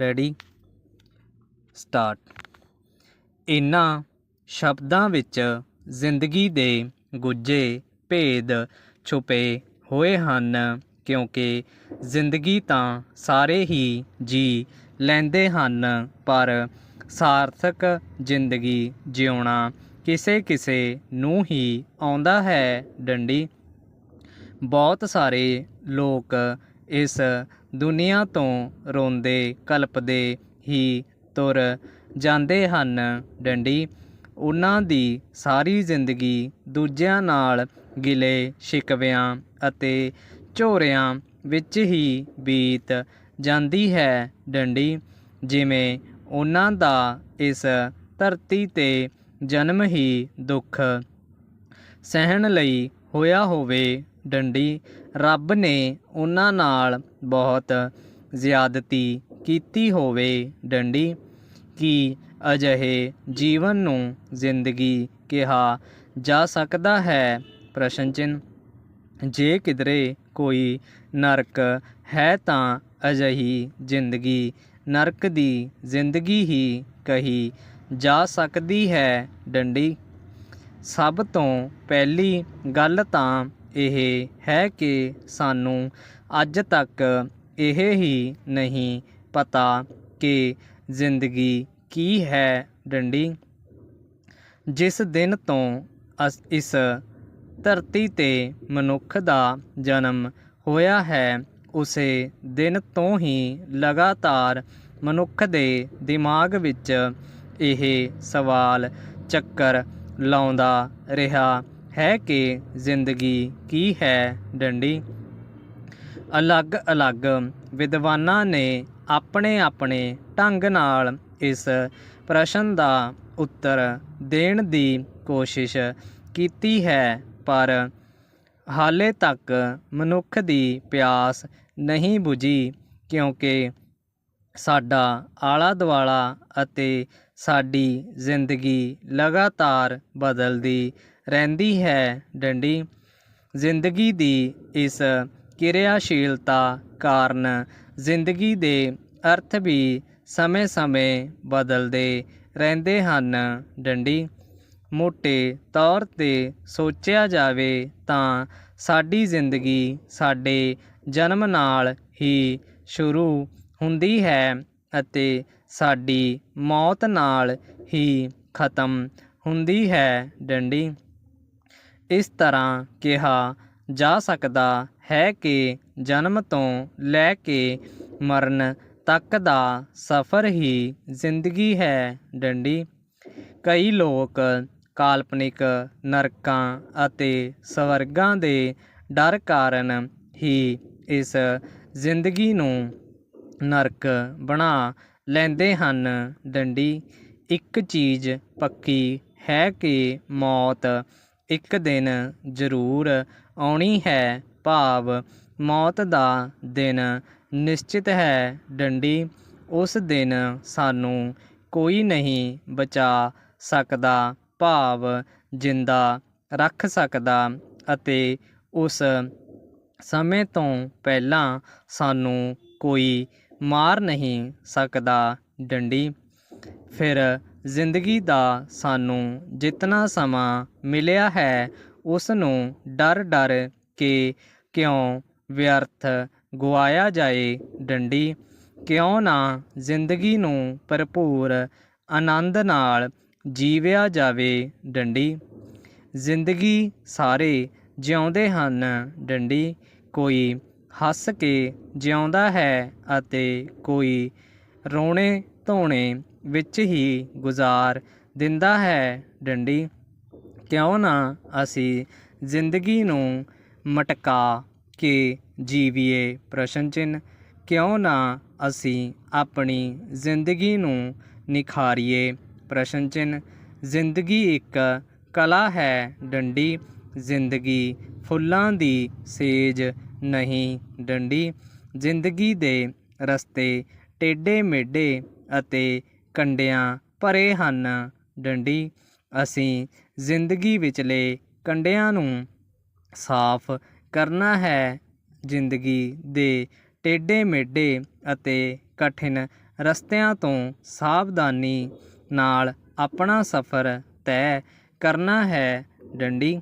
Ready start ਇਨ੍ਹਾਂ ਸ਼ਬਦਾਂ ਵਿੱਚ ਜ਼ਿੰਦਗੀ ਦੇ ਗੁੱਜੇ ਭੇਦ ਛੁਪੇ ਹੋਏ ਹਨ, ਕਿਉਂਕਿ ਜ਼ਿੰਦਗੀ ਤਾਂ ਸਾਰੇ ਹੀ ਜੀ ਲੈਂਦੇ ਹਨ, ਪਰ ਸਾਰਥਕ ਜ਼ਿੰਦਗੀ ਜਿਉਣਾ ਕਿਸੇ ਕਿਸੇ ਨੂੰ ਹੀ ਆਉਂਦਾ ਹੈ ਡੰਡੀ। ਬਹੁਤ ਸਾਰੇ ਲੋਕ ਇਸ ਦੁਨੀਆ ਤੋਂ ਰੋਂਦੇ, ਕਲਪਦੇ ਹੀ ਤੁਰ ਜਾਂਦੇ ਹਨ ਡੰਡੀ। ਉਹਨਾਂ ਦੀ ਸਾਰੀ ਜ਼ਿੰਦਗੀ ਦੂਜਿਆਂ ਨਾਲ ਗਿਲੇ ਸ਼ਿਕਵਿਆਂ ਅਤੇ ਝੋਰਿਆਂ ਵਿੱਚ ਹੀ ਬੀਤ ਜਾਂਦੀ ਹੈ ਡੰਡੀ। ਜਿਵੇਂ ਉਹਨਾਂ ਦਾ ਇਸ ਧਰਤੀ ਤੇ ਜਨਮ ਹੀ ਦੁੱਖ ਸਹਿਣ ਲਈ ਹੋਇਆ ਹੋਵੇ ਡੰਡੀ ਰੱਬ ਨੇ ਉਹਨਾਂ ਨਾਲ ਬਹੁਤ ਜ਼ਿਆਦਤੀ ਕੀਤੀ ਹੋਵੇ ਡੰਡੀ। ਕਿ ਅਜਿਹੇ ਜੀਵਨ ਨੂੰ ਜ਼ਿੰਦਗੀ ਕਿਹਾ ਜਾ ਸਕਦਾ ਹੈ? ਪ੍ਰਸ਼ਨ ਚਿੰਨ੍ਹ। ਜੇ ਕਿਧਰੇ ਕੋਈ ਨਰਕ ਹੈ ਤਾਂ ਅਜਿਹੀ ਜ਼ਿੰਦਗੀ ਨਰਕ ਦੀ ਜ਼ਿੰਦਗੀ ਹੀ ਕਹੀ ਜਾ ਸਕਦੀ ਹੈ ਡੰਡੀ। ਸਭ ਤੋਂ ਪਹਿਲੀ ਗੱਲ ਤਾਂ ਇਹ ਹੈ ਕਿ ਸਾਨੂੰ ਅੱਜ ਤੱਕ ਇਹ ਹੀ ਨਹੀਂ ਪਤਾ ਕਿ ਜ਼ਿੰਦਗੀ ਕੀ ਹੈ ਡੰਡੀ। ਜਿਸ ਦਿਨ ਤੋਂ ਅਸ, ਇਸ ਧਰਤੀ ਤੇ ਮਨੁੱਖ ਦਾ ਜਨਮ ਹੋਇਆ ਹੈ, ਉਸੇ ਦਿਨ ਤੋਂ ਹੀ ਲਗਾਤਾਰ ਮਨੁੱਖ ਦੇ ਦਿਮਾਗ ਵਿੱਚ ਇਹ ਸਵਾਲ ਚੱਕਰ ਲਾਉਂਦਾ ਰਿਹਾ। ਹੈ ਕਿ ਜ਼ਿੰਦਗੀ ਕੀ ਹੈ ਡੰਡੀ? ਅਲੱਗ-ਅਲੱਗ ਵਿਦਵਾਨਾਂ ਨੇ ਆਪਣੇ ਆਪਣੇ ਢੰਗ ਨਾਲ ਇਸ ਪ੍ਰਸ਼ਨ ਦਾ ਉੱਤਰ ਦੇਣ ਦੀ ਕੋਸ਼ਿਸ਼ ਕੀਤੀ ਹੈ, ਪਰ ਹਾਲੇ ਤੱਕ ਮਨੁੱਖ ਦੀ ਪਿਆਸ ਨਹੀਂ ਬੁਝੀ, ਕਿਉਂਕਿ ਸਾਡਾ ਆਲਾ ਦੁਆਲਾ ਅਤੇ ਸਾਡੀ ਜ਼ਿੰਦਗੀ ਲਗਾਤਾਰ ਬਦਲਦੀ ਰਹਿੰਦੀ ਹੈ ਡੰਡੀ। ਜ਼ਿੰਦਗੀ ਦੀ ਇਸ ਕਿਰਿਆਸ਼ੀਲਤਾ ਕਾਰਨ ਜ਼ਿੰਦਗੀ ਦੇ ਅਰਥ ਵੀ ਸਮੇਂ-ਸਮੇਂ ਬਦਲਦੇ ਰਹਿੰਦੇ ਹਨ ਡੰਡੀ। ਮੋਟੇ ਤੌਰ ਤੇ ਸੋਚਿਆ ਜਾਵੇ ਤਾਂ ਸਾਡੀ ਜ਼ਿੰਦਗੀ ਸਾਡੇ ਜਨਮ ਨਾਲ ਹੀ ਸ਼ੁਰੂ ਹੁੰਦੀ ਹੈ ਅਤੇ ਸਾਡੀ ਮੌਤ ਨਾਲ ਹੀ ਖਤਮ ਹੁੰਦੀ ਹੈ ਡੰਡੀ। ਇਸ ਤਰ੍ਹਾਂ ਕਿਹਾ ਜਾ ਸਕਦਾ ਹੈ ਕਿ ਜਨਮ ਤੋਂ ਲੈ ਕੇ ਮਰਨ ਤੱਕ ਦਾ ਸਫ਼ਰ ਹੀ ਜ਼ਿੰਦਗੀ ਹੈ ਡੰਡੀ। ਕਈ ਲੋਕ ਕਾਲਪਨਿਕ ਨਰਕਾਂ ਅਤੇ ਸਵਰਗਾਂ ਦੇ ਡਰ ਕਾਰਨ ਹੀ ਇਸ ਜ਼ਿੰਦਗੀ ਨੂੰ ਨਰਕ ਬਣਾ ਲੈਂਦੇ ਹਨ ਡੰਡੀ। ਇੱਕ ਚੀਜ਼ ਪੱਕੀ ਹੈ ਕਿ ਮੌਤ ਇੱਕ ਦਿਨ ਜ਼ਰੂਰ ਆਉਣੀ ਹੈ ਭਾਵ, ਮੌਤ ਦਾ ਦਿਨ ਨਿਸ਼ਚਿਤ ਹੈ ਡੰਡੀ। ਉਸ ਦਿਨ ਸਾਨੂੰ ਕੋਈ ਨਹੀਂ ਬਚਾ ਸਕਦਾ ਭਾਵ, ਜਿੰਦਾ ਰੱਖ ਸਕਦਾ ਅਤੇ ਉਸ ਸਮੇਂ ਤੋਂ ਪਹਿਲਾਂ ਸਾਨੂੰ ਕੋਈ ਮਾਰ ਨਹੀਂ ਸਕਦਾ ਡੰਡੀ। ਫਿਰ ਜ਼ਿੰਦਗੀ ਦਾ ਸਾਨੂੰ ਜਿਤਨਾ ਸਮਾਂ ਮਿਲਿਆ ਹੈ ਉਸ ਨੂੰ ਡਰ ਡਰ ਕੇ ਕਿਉਂ ਵਿਅਰਥ ਗਵਾਇਆ ਜਾਏ ਡੰਡੀ? ਕਿਉਂ ਨਾ ਜ਼ਿੰਦਗੀ ਨੂੰ ਭਰਪੂਰ ਆਨੰਦ ਨਾਲ ਜੀਵਿਆ ਜਾਵੇ ਡੰਡੀ? ਜ਼ਿੰਦਗੀ ਸਾਰੇ ਜਿਉਂਦੇ ਹਨ ਡੰਡੀ। ਕੋਈ ਹੱਸ ਕੇ ਜਿਉਂਦਾ ਹੈ ਅਤੇ ਕੋਈ ਰੋਣੇ ਧੋਣੇ ਵਿੱਚ ਹੀ ਗੁਜ਼ਾਰ ਦਿੰਦਾ ਹੈ, ਡੰਡੀ। ਕਿਉਂ ਨਾ ਅਸੀਂ ਜ਼ਿੰਦਗੀ ਨੂੰ ਮਟਕਾ ਕੇ ਜੀਵੀਏ ਪ੍ਰਸ਼ਨ ਚਿੰਨ੍ਹ। ਕਿਉਂ ਨਾ ਅਸੀਂ ਆਪਣੀ ਜ਼ਿੰਦਗੀ ਨੂੰ ਨਿਖਾਰੀਏ ਪ੍ਰਸ਼ਨ ਚਿੰਨ੍ਹ। ਜ਼ਿੰਦਗੀ ਇੱਕ ਕਲਾ ਹੈ, ਡੰਡੀ। ਜ਼ਿੰਦਗੀ ਫੁੱਲਾਂ ਦੀ ਸੇਜ ਨਹੀਂ, ਡੰਡੀ। ਜ਼ਿੰਦਗੀ ਦੇ ਰਸਤੇ ਟੇਢੇ ਮੇਢੇ ਅਤੇ ਕੰਡਿਆਂ ਭਰੇ ਹਨ। ਡੰਡੀ, ਅਸੀਂ ਜ਼ਿੰਦਗੀ ਵਿਚਲੇ ਕੰਡਿਆਂ ਨੂੰ ਸਾਫ਼ ਕਰਨਾ ਹੈ। ਜ਼ਿੰਦਗੀ ਦੇ ਟੇਢੇ ਮੇਢੇ ਅਤੇ ਕਠਿਨ ਰਸਤਿਆਂ ਤੋਂ ਸਾਵਧਾਨੀ ਨਾਲ ਆਪਣਾ ਸਫ਼ਰ ਤੈਅ ਕਰਨਾ ਹੈ। ਡੰਡੀ